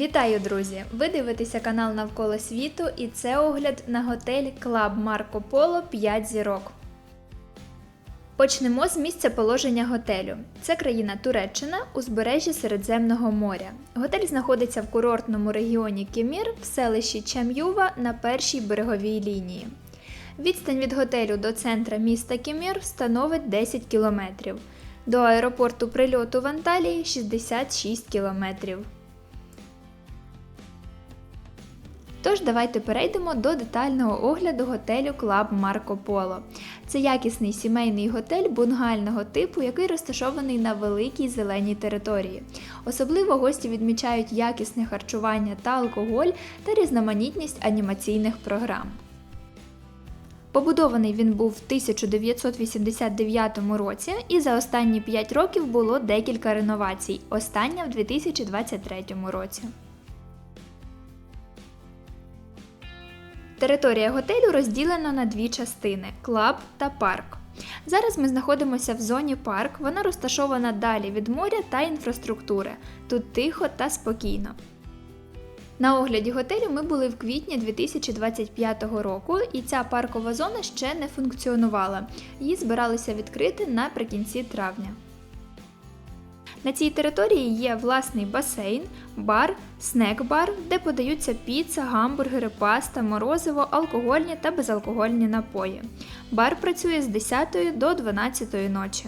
Вітаю, друзі! Ви дивитеся канал Навколо світу і це огляд на готель Клаб Марко Поло 5 зірок. Почнемо з місця положення готелю. Це країна Туреччина, узбережжя Середземного моря. Готель знаходиться в курортному регіоні Кемір в селищі Чам'юва на першій береговій лінії. Відстань від готелю до центра міста Кемір становить 10 кілометрів. До аеропорту прильоту в Анталії 66 кілометрів. Тож давайте перейдемо до детального огляду готелю Клаб Марко Поло. Це якісний сімейний готель бунгального типу, який розташований на великій зеленій території. Особливо гості відмічають якісне харчування та алкоголь та різноманітність анімаційних програм. Побудований він був в 1989 році, і за останні 5 років було декілька реновацій, остання в 2023 році. Територія готелю розділена на дві частини клаб та парк. Зараз ми знаходимося в зоні парк, вона розташована далі від моря та інфраструктури. Тут тихо та спокійно. На огляді готелю ми були в квітні 2025 року, і ця паркова зона ще не функціонувала. Її збиралися відкрити наприкінці травня. На цій території є власний басейн, бар, снек-бар, де подаються піца, гамбургери, паста, морозиво, алкогольні та безалкогольні напої. Бар працює з 10 до 12 ночі.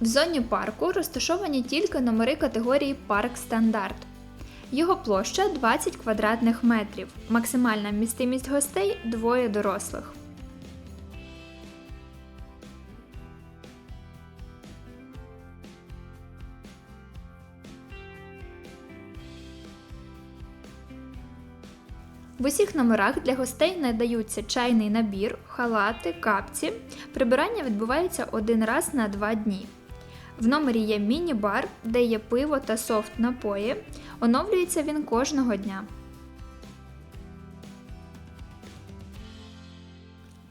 В зоні парку розташовані тільки номери категорії Парк Стандарт. Його площа 20 квадратних метрів. Максимальна вмістимість гостей двоє дорослих. В усіх номерах для гостей надаються чайний набір, халати, капці. Прибирання відбувається один раз на два дні. В номері є міні-бар, де є пиво та софт напої. Оновлюється він кожного дня.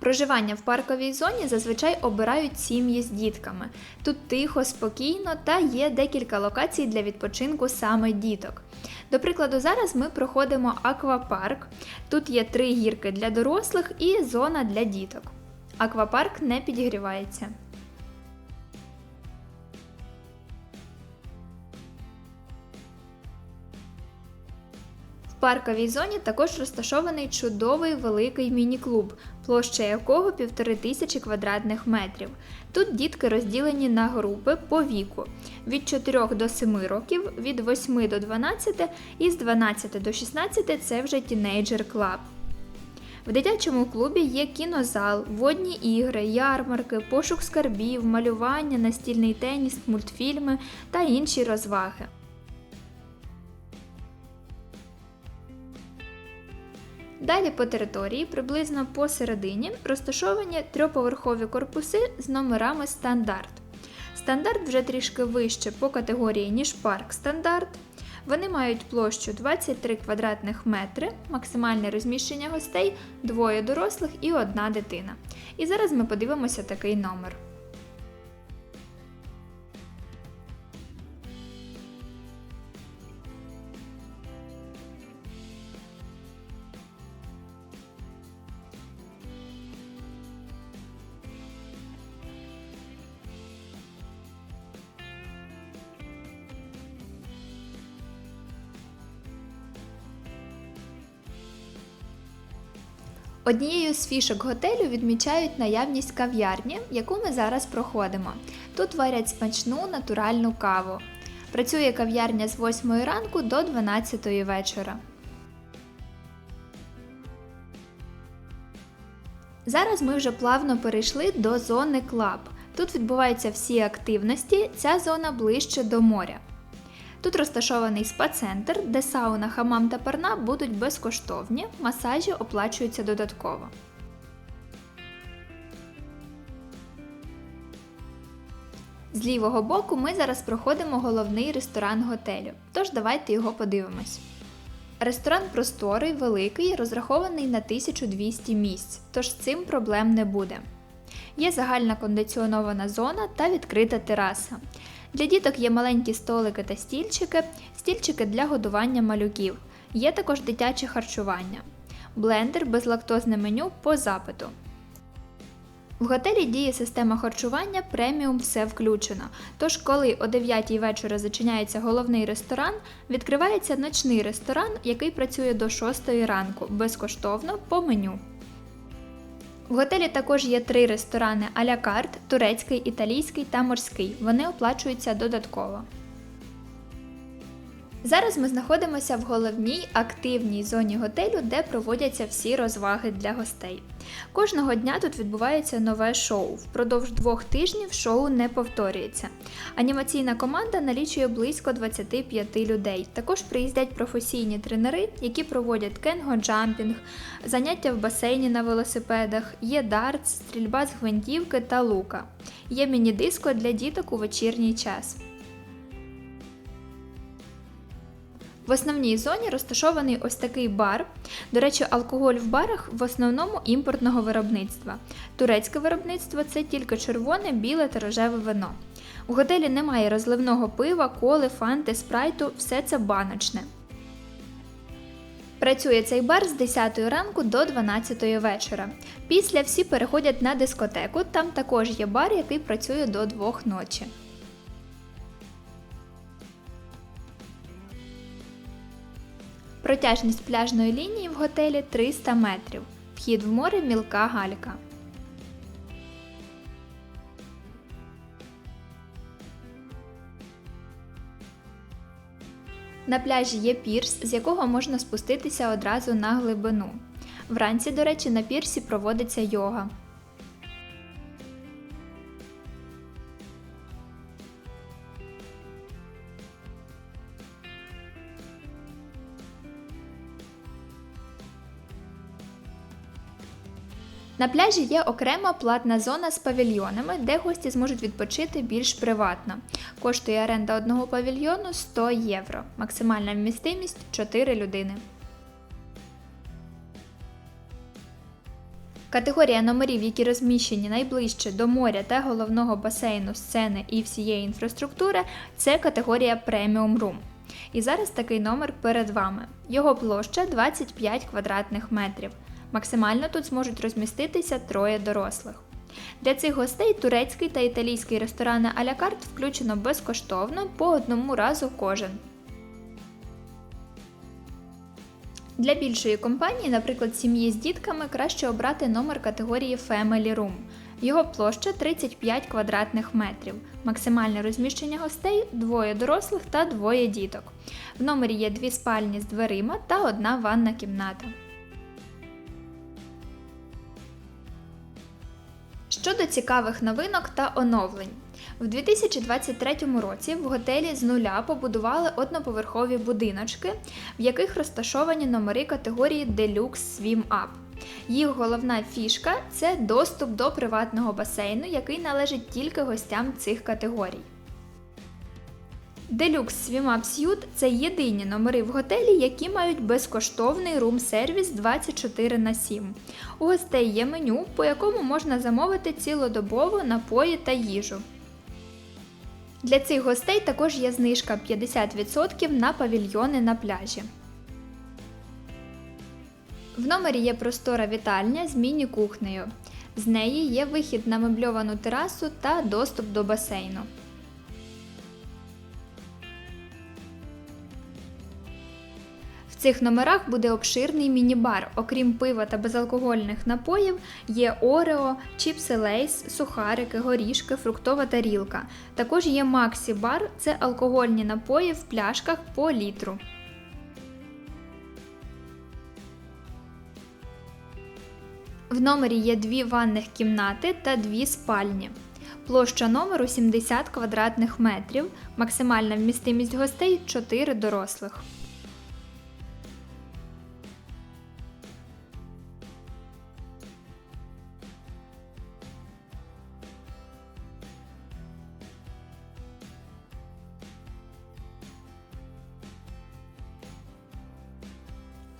Проживання в парковій зоні зазвичай обирають сім'ї з дітками. Тут тихо, спокійно та є декілька локацій для відпочинку саме діток. До прикладу, зараз ми проходимо аквапарк. Тут є три гірки для дорослих і зона для діток. Аквапарк не підігрівається. Парковій зоні також розташований чудовий великий міні-клуб, площа якого півтори тисячі квадратних метрів. Тут дітки розділені на групи по віку від 4 до 7 років, від 8 до 12 і з 12 до 16 це вже тінейджер клаб. В дитячому клубі є кінозал, водні ігри, ярмарки, пошук скарбів, малювання, настільний теніс, мультфільми та інші розваги. Далі по території, приблизно посередині, розташовані трьоповерхові корпуси з номерами стандарт. Стандарт вже трішки вище по категорії, ніж парк стандарт. Вони мають площу 23 квадратних метри, максимальне розміщення гостей, двоє дорослих і одна дитина. І зараз ми подивимося такий номер. Однією з фішок готелю відмічають наявність кав'ярні, яку ми зараз проходимо. Тут варять смачну натуральну каву. Працює кав'ярня з 8 ранку до 12 вечора. Зараз ми вже плавно перейшли до зони клаб. Тут відбуваються всі активності, ця зона ближче до моря. Тут розташований спа-центр, де сауна, хамам та парна будуть безкоштовні, масажі оплачуються додатково. З лівого боку ми зараз проходимо головний ресторан готелю, тож давайте його подивимось. Ресторан просторий, великий, розрахований на 1200 місць, тож з цим проблем не буде. Є загальна кондиціонована зона та відкрита тераса. Для діток є маленькі столики та стільчики, стільчики для годування малюків. Є також дитяче харчування. Блендер безлактозне меню по запиту. В готелі діє система харчування преміум все включено. Тож, коли о 9 вечора зачиняється головний ресторан, відкривається ночний ресторан, який працює до 6 ранку безкоштовно по меню. В готелі також є три ресторани а-ля карт турецький, італійський та морський. Вони оплачуються додатково. Зараз ми знаходимося в головній активній зоні готелю, де проводяться всі розваги для гостей. Кожного дня тут відбувається нове шоу. Впродовж двох тижнів шоу не повторюється. Анімаційна команда налічує близько 25 людей. Також приїздять професійні тренери, які проводять кенго-джампінг, заняття в басейні на велосипедах, є дартс, стрільба з гвинтівки та лука. Є міні-диско для діток у вечірній час. В основній зоні розташований ось такий бар. До речі, алкоголь в барах в основному імпортного виробництва. Турецьке виробництво це тільки червоне, біле та рожеве вино. У готелі немає розливного пива, коли, фанти, спрайту, все це баночне. Працює цей бар з 10 ранку до 12 вечора. Після всі переходять на дискотеку, там також є бар, який працює до 2 ночі. Протяжність пляжної лінії в готелі 300 метрів. Вхід в море мілка галька. На пляжі є пірс, з якого можна спуститися одразу на глибину. Вранці, до речі, на пірсі проводиться йога. На пляжі є окрема платна зона з павільйонами, де гості зможуть відпочити більш приватно. Коштує оренда одного павільйону 100 євро, максимальна вмістимість 4 людини. Категорія номерів, які розміщені найближче до моря та головного басейну, сцени і всієї інфраструктури, це категорія Premium Room. І зараз такий номер перед вами. Його площа 25 квадратних метрів. Максимально тут зможуть розміститися троє дорослих. Для цих гостей турецький та італійський ресторани а-ля включено безкоштовно по одному разу кожен. Для більшої компанії, наприклад, сім'ї з дітками, краще обрати номер категорії Family Room. Його площа 35 квадратних метрів. Максимальне розміщення гостей двоє дорослих та двоє діток. В номері є дві спальні з дверима та одна ванна кімната. Щодо цікавих новинок та оновлень. В 2023 році в готелі з нуля побудували одноповерхові будиночки, в яких розташовані номери категорії Deluxe Swim Up. Їх головна фішка це доступ до приватного басейну, який належить тільки гостям цих категорій. Deluxe Swim Up Suite – це єдині номери в готелі, які мають безкоштовний рум-сервіс 24 на 7. У гостей є меню, по якому можна замовити цілодобово напої та їжу. Для цих гостей також є знижка 50% на павільйони на пляжі. В номері є простора вітальня з міні-кухнею. З неї є вихід на мебльовану терасу та доступ до басейну. Цих номерах буде обширний міні-бар. Окрім пива та безалкогольних напоїв, є орео, чіпси лейс, сухарики, горішки, фруктова тарілка. Також є Максі-бар це алкогольні напої в пляшках по літру. В номері є дві ванних кімнати та дві спальні. Площа номеру 70 квадратних метрів, максимальна вмістимість гостей 4 дорослих.